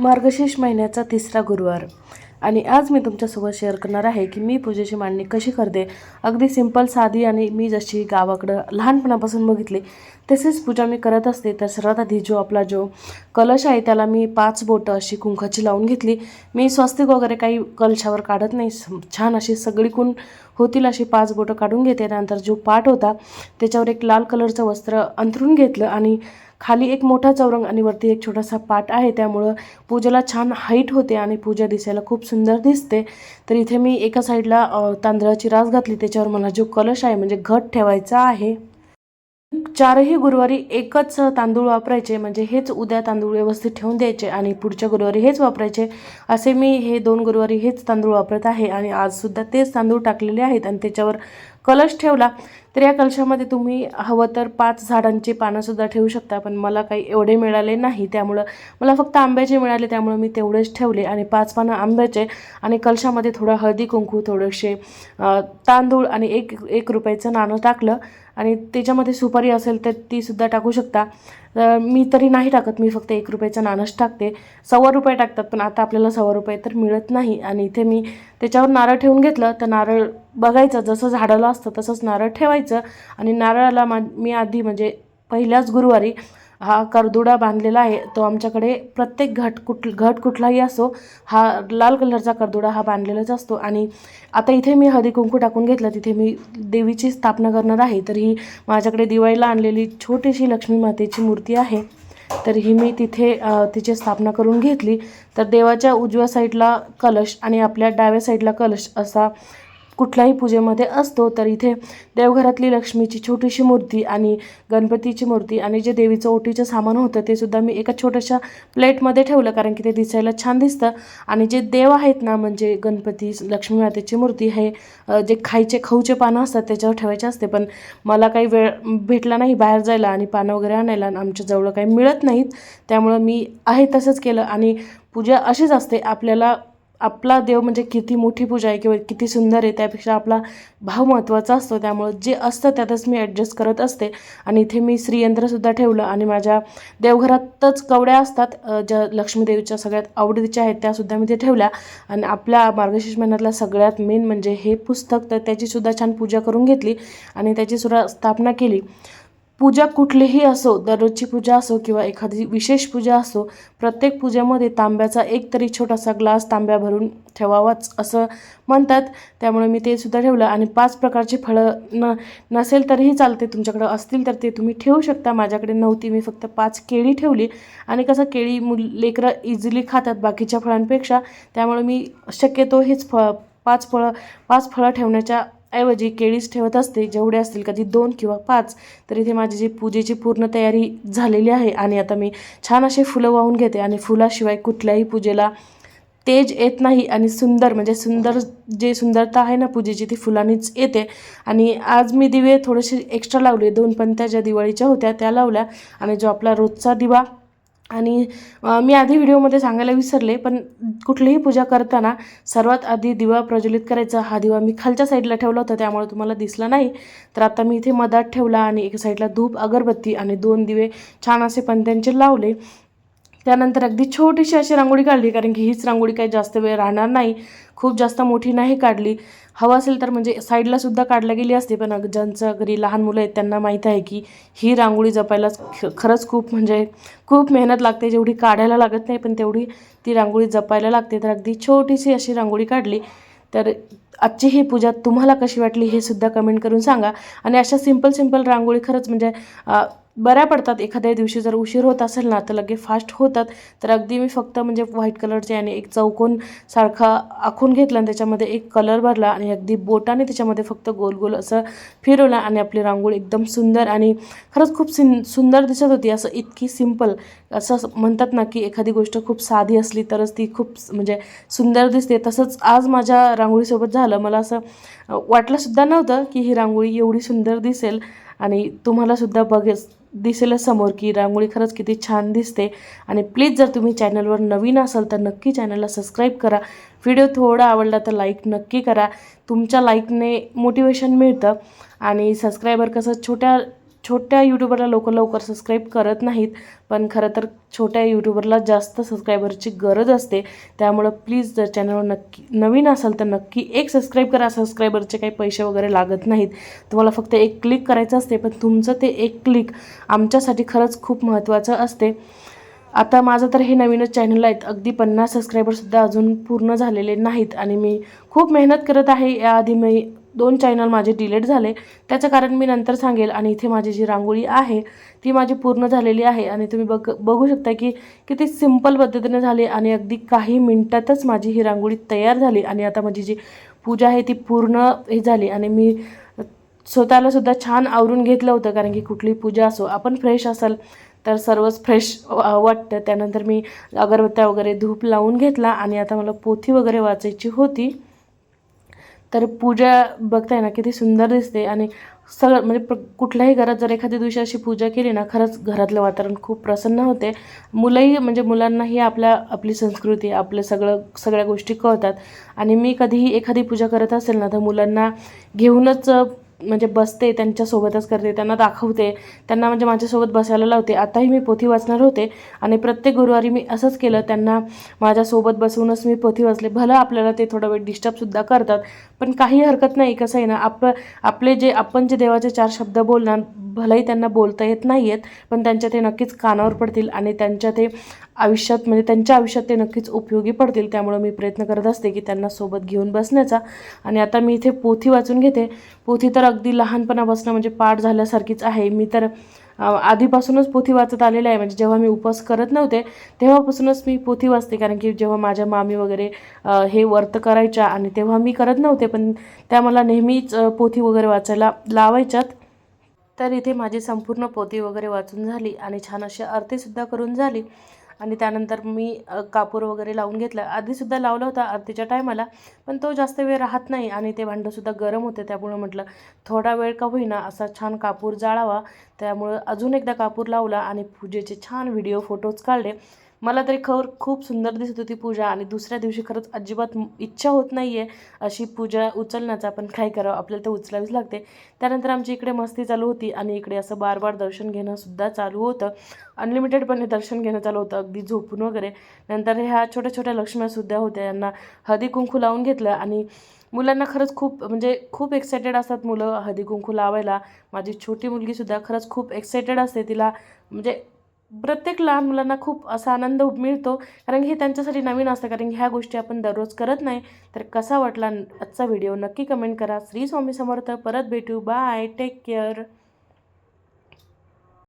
मार्गशीर्ष महिन्याचा तिसरा गुरुवार. आणि आज मी तुमच्यासोबत शेअर करणार आहे की मी पूजेची मांडणी कशी करते. अगदी सिंपल साधी आणि मी जशी गावाकडं लहानपणापासून बघितली तसेच पूजा मी करत असते. तर सर्वात आधी जो आपला जो कलश आहे त्याला मी पाच बोटं अशी कुंकाची लावून घेतली. मी स्वस्तिक वगैरे काही कलशावर काढत नाही. छान अशी सगळीकून होतील अशी पाच बोटं काढून घेते. नंतर जो पाट होता त्याच्यावर एक लाल कलरचं वस्त्र अंथरून घेतलं आणि खाली एक मोठा चौरंग आणि वरती एक छोटासा पाट आहे. त्यामुळं पूजेला छान हाईट होते आणि पूजा दिसायला खूप सुंदर दिसते. तर इथे मी एका साईडला तांदळाची रास घातली. त्याच्यावर मला जो कलश आहे म्हणजे घट ठेवायचा आहे. चारही गुरुवारी एकच तांदूळ वापरायचे. म्हणजे हेच उद्या तांदूळ व्यवस्थित ठेवून द्यायचे आणि पुढच्या गुरुवारी हेच वापरायचे. असे मी हे दोन गुरुवारी हेच तांदूळ वापरत आहे आणि आजसुद्धा तेच तांदूळ टाकलेले आहेत आणि त्याच्यावर कलश ठेवला तर या कलशामध्ये तुम्ही हवं तर पाच झाडांची पानंसुद्धा ठेवू शकता पण मला काही एवढे मिळाले नाही. त्यामुळं मला फक्त आंब्याचे मिळाले त्यामुळं मी तेवढेच ठेवले. आणि पाच पानं आंब्याचे आणि कलशामध्ये थोडं हळदी कुंकू थोडेसे तांदूळ आणि एक एक रुपयाचं नाणं टाकलं. आणि त्याच्यामध्ये सुपारी असेल तर तीसुद्धा टाकू शकता. मी तरी नाही टाकत मी फक्त एक रुपयाचं नाणंच टाकते. सव्वा रुपये टाकतात पण आता आपल्याला सव्वा रुपये तर मिळत नाही. आणि इथे मी त्याच्यावर नारळ ठेवून घेतलं. तर नारळ बघायचं जसं झाडाला असतं तसंच नारळ ठेवायचं. आणि नारळाला मा मी आधी म्हणजे पहिल्याच गुरुवारी हा करदुडा बांधलेला आहे. तो आमच्याकडे प्रत्येक घट कुठ घट कुठलाही असो हा लाल कलरचा करदुडा हा बांधलेलाच असतो. आणि आता इथे मी हळदी कुंकू टाकून घेतलं. तिथे मी देवीची स्थापना करणार आहे. तर ही माझ्याकडे दिवाळीला आणलेली छोटीशी लक्ष्मी मातेची मूर्ती आहे. तर ही मी तिथे तिची स्थापना करून घेतली. तर देवाच्या उजव्या साईडला कलश आणि आपल्या डाव्या साईडला कलश असा कुठल्याही पूजेमध्ये असतो तर इथे देवघरातली लक्ष्मीची छोटीशी मूर्ती आणि गणपतीची मूर्ती आणि जे देवीचं ओटीचं सामान होतं ते सुद्धा मी एका छोट्याशा प्लेटमध्ये ठेवलं कारण की ते दिसायला छान दिसतं. आणि जे देव आहेत ना म्हणजे गणपती लक्ष्मी मातेची मूर्ती हे जे खायचे खाऊचे पानं असतात त्याच्यावर ठेवायचे असते. पण मला काही वेळ भेटला नाही बाहेर जायला आणि पानं वगैरे आणायला आणि आमच्या जवळ काही मिळत नाहीत त्यामुळं मी आहे तसंच केलं. आणि पूजा अशीच असते. आपल्याला आपला देव म्हणजे किती मोठी पूजा आहे किंवा किती सुंदर आहे त्यापेक्षा आपला भाव महत्त्वाचा असतो. त्यामुळं जे असतं त्यातच मी ॲडजस्ट करत असते. आणि इथे मी श्रीयंत्रसुद्धा ठेवलं आणि माझ्या देवघरातच कवड्या असतात. ज्या लक्ष्मीदेवीच्या सगळ्यात आवडीच्या आहेत त्यासुद्धा मी ते ठेवल्या. आणि आपल्या मार्गशीर्ष महिन्यातला सगळ्यात मेन म्हणजे हे पुस्तक. तर त्याचीसुद्धा छान पूजा करून घेतली आणि त्याचीसुद्धा स्थापना केली. पूजा कुठलीही असो दररोजची पूजा असो किंवा एखादी विशेष पूजा असो प्रत्येक पूजेमध्ये तांब्याचा एक तरी छोटासा ग्लास तांब्या भरून ठेवावाच असं म्हणतात. त्यामुळे मी ते सुद्धा ठेवलं आणि पाच प्रकारची फळं न नसेल तरीही चालते तुमच्याकडं असतील तर ते तुम्ही ठेवू शकता. माझ्याकडे नव्हती मी फक्त पाच केळी ठेवली. आणि कसं केळी मुल लेकरं इझिली खातात बाकीच्या फळांपेक्षा. त्यामुळे मी शक्यतो हेच फळ पाच फळं पाच फळं ठेवण्याच्या ऐवजी केळीच ठेवत असते जेवढे असतील कधी दोन किंवा पाच तर इथे माझी जी पूजेची पूर्ण तयारी झालेली आहे आणि आता मी छान असे फुलं वाहून घेते आणि फुलाशिवाय कुठल्याही पूजेला तेज येत नाही आणि सुंदर म्हणजे सुंदर जे सुंदरता आहे ना पूजेची ती फुलांनीच येते. आणि आज मी दिवे थोडेसे एक्स्ट्रा लावले दोन पंत्या ज्या दिवाळीच्या होत्या त्या लावल्या. आणि जो आपला रोजचा दिवा आणि मी आधी व्हिडिओमध्ये सांगायला विसरले पण कुठलीही पूजा करताना सर्वात आधी दिवा प्रज्वलित करायचा. हा दिवा मी खालच्या साईडला ठेवला होता त्यामुळे तुम्हाला दिसला नाही. तर आता मी इथे मधात ठेवला आणि एका साईडला धूप अगरबत्ती आणि दोन दिवे छान असे पंत्यांचे लावले. त्यानंतर अगदी छोटीशी अशी रांगोळी काढली कारण की हीच रांगोळी काही जास्त वेळ राहणार नाही. खूप जास्त मोठी नाही काढली. हवं असेल तर म्हणजे साईडला सुद्धा काढल्या गेली असते पण अग ज्यांचं घरी लहान मुलं आहेत त्यांना माहीत आहे की ही रांगोळी जपायला ख- खरंच खूप म्हणजे खूप मेहनत लागते. जेवढी काढायला लागत नाही पण तेवढी ती रांगोळी जपायला लागते. तर अगदी छोटीशी अशी रांगोळी काढली. तर आजची ही पूजा तुम्हाला कशी वाटली हे सुद्धा कमेंट करून सांगा. आणि अशा सिंपल सिंपल रांगोळी खरंच म्हणजे बऱ्या पडतात. एखाद्या दिवशी जर उशीर होत असेल ना तर लगे फास्ट होतात. तर अगदी मी फक्त म्हणजे व्हाईट कलरचे आणि एक चौकोन सारखा आखून घेतला आणि त्याच्यामध्ये एक कलर भरला आणि अगदी बोटाने त्याच्यामध्ये फक्त गोल गोल असं फिरवलं आणि आपली रांगोळी एकदम सुंदर आणि खरंच खूप सिन सुंदर दिसत होती. असं इतकी सिंपल असं म्हणतात ना की एखादी गोष्ट खूप साधी असली तरच ती खूप म्हणजे सुंदर दिसते. तसंच आज माझ्या रांगोळीसोबत झालं. मला असं वाटलंसुद्धा नव्हतं की ही रांगोळी एवढी सुंदर दिसेल आणि तुम्हालासुद्धा बघेच दिसेलच समोर की रांगोळी खरंच किती छान दिसते. आणि प्लीज जर तुम्ही चॅनलवर नवीन असाल तर नक्की चॅनलला सबस्क्राईब करा. व्हिडिओ थोडा आवडला तर लाईक नक्की करा. तुमच्या लाईकने मोटिवेशन मिळतं आणि सबस्क्रायबर कसं छोट्या छोट्या यूट्यूबरला लोक लवकर सबस्क्राईब करत नाहीत पण खरं तर छोट्या यूट्यूबरला जास्त सबस्क्रायबरची गरज असते. त्यामुळं प्लीज जर चॅनलवर नक्की नवीन असाल तर नक्की एक सबस्क्राईब करा. सबस्क्रायबरचे काही पैसे वगैरे लागत नाहीत. तुम्हाला फक्त एक क्लिक करायचं असते पण तुमचं ते एक क्लिक आमच्यासाठी खरंच खूप महत्त्वाचं असते. आता माझं तर हे नवीनच चॅनल आहेत. अगदी पन्नास सबस्क्रायबरसुद्धा अजून पूर्ण झालेले नाहीत. आणि मी खूप मेहनत करत आहे. याआधी मी दोन चॅनल माझे डिलीट झाले. त्याचं कारण मी नंतर सांगेल आणि इथे माझी जी रांगोळी आहे ती माझी पूर्ण झालेली आहे आणि तुम्ही बघ बघू शकता की किती सिंपल पद्धतीने झाली आणि अगदी काही मिनटातच माझी ही रांगोळी तयार झाली आणि आता माझी जी पूजा आहे ती पूर्ण हे झाली आणि मी स्वतःलासुद्धा छान आवरून घेतलं होतं कारण की कुठली पूजा असो आपण फ्रेश असाल तर सर्वच फ्रेश वाटतं. त्यानंतर मी अगरबत्त्या वगैरे धूप लावून घेतला आणि आता मला पोथी वगैरे वाचायची होती. तर पूजा बघताय ना किती सुंदर दिसते. आणि सगळं म्हणजे प्र कुठल्याही घरात जर एखाद्या दिवशी अशी पूजा केली ना खरंच घरातलं वातावरण खूप प्रसन्न होते. मुलंही म्हणजे मुलांनाही आपल्या आपली संस्कृती आपलं सगळं सगळ्या गोष्टी कळतात. आणि मी कधीही एखादी पूजा करत असेल ना तर मुलांना घेऊनच म्हणजे बसते त्यांच्यासोबतच करते त्यांना दाखवते त्यांना म्हणजे माझ्यासोबत बसायला लावते. आताही मी पोथी वाचणार होते आणि प्रत्येक गुरुवारी मी असंच केलं त्यांना माझ्यासोबत बसूनच मी पोथी वाचले. भलं आपल्याला ते थोडा वेळ डिस्टर्बसुद्धा करतात पण काही हरकत नाही कसं आहे ना आप आपले जे आपण जे देवाचे चार शब्द बोलणार भलंही त्यांना बोलता येत नाही आहेत पण त्यांच्या ते नक्कीच कानावर पडतील आणि त्यांच्या ते आयुष्यात म्हणजे त्यांच्या आयुष्यात ते नक्कीच उपयोगी पडतील. त्यामुळं मी प्रयत्न करत असते की त्यांना सोबत घेऊन बसण्याचा. आणि आता मी इथे पोथी वाचून घेते. पोथी तर अगदी लहानपणापासून म्हणजे पाठ झाल्यासारखीच आहे. मी तर आधीपासूनच पोथी वाचत आलेलं आहे. म्हणजे जेव्हा मी उपवास करत नव्हते तेव्हापासूनच मी पोथी वाचते. कारण की जेव्हा माझ्या मामी वगैरे हे वर्त करायच्या आणि तेव्हा मी करत नव्हते पण त्या मला नेहमीच पोथी वगैरे वाचायला लावायच्यात. तर इथे माझी संपूर्ण पोती वगैरे वाचून झाली आणि छान अशी आरतीसुद्धा करून झाली. आणि त्यानंतर मी कापूर वगैरे लावून घेतला. आधीसुद्धा लावला होता आरतीच्या टायमाला पण तो जास्त वेळ राहत नाही आणि ते भांडंसुद्धा गरम होते. त्यामुळं म्हटलं थोडा वेळ का होईना असा छान कापूर जाळावा. त्यामुळं अजून एकदा कापूर लावला आणि पूजेचे छान व्हिडिओ फोटोज काढले. मला तरी खर खूप सुंदर दिसत होती पूजा आणि दुसऱ्या दिवशी खरंच अजिबात इच्छा होत नाही आहे अशी पूजा उचलण्याचा पण काय करावं? आपल्याला तर उचलावीच लागते. त्यानंतर आमची इकडे मस्ती चालू होती आणि इकडे असं बार बार दर्शन घेणंसुद्धा चालू होतं. अनलिमिटेडपणे दर्शन घेणं चालू होतं अगदी झोपून वगैरे. नंतर ह्या छोट्या छोट्या लक्ष्म्यासुद्धा होत्या. यांना हदी कुंकू लावून घेतलं आणि मुलांना खरंच खूप म्हणजे खूप एक्सायटेड असतात मुलं हळदी कुंकू लावायला. माझी छोटी मुलगीसुद्धा खरंच खूप एक्सायटेड असते. तिला म्हणजे प्रत्येक लहान मुलांना खूप असा आनंद मिळतो कारण की हे त्यांच्यासाठी नवीन असतं कारण की ह्या गोष्टी आपण दररोज करत नाही. तर कसा वाटला आजचा व्हिडिओ नक्की कमेंट करा. श्री स्वामी समर्थ परत भेटू. Bye take care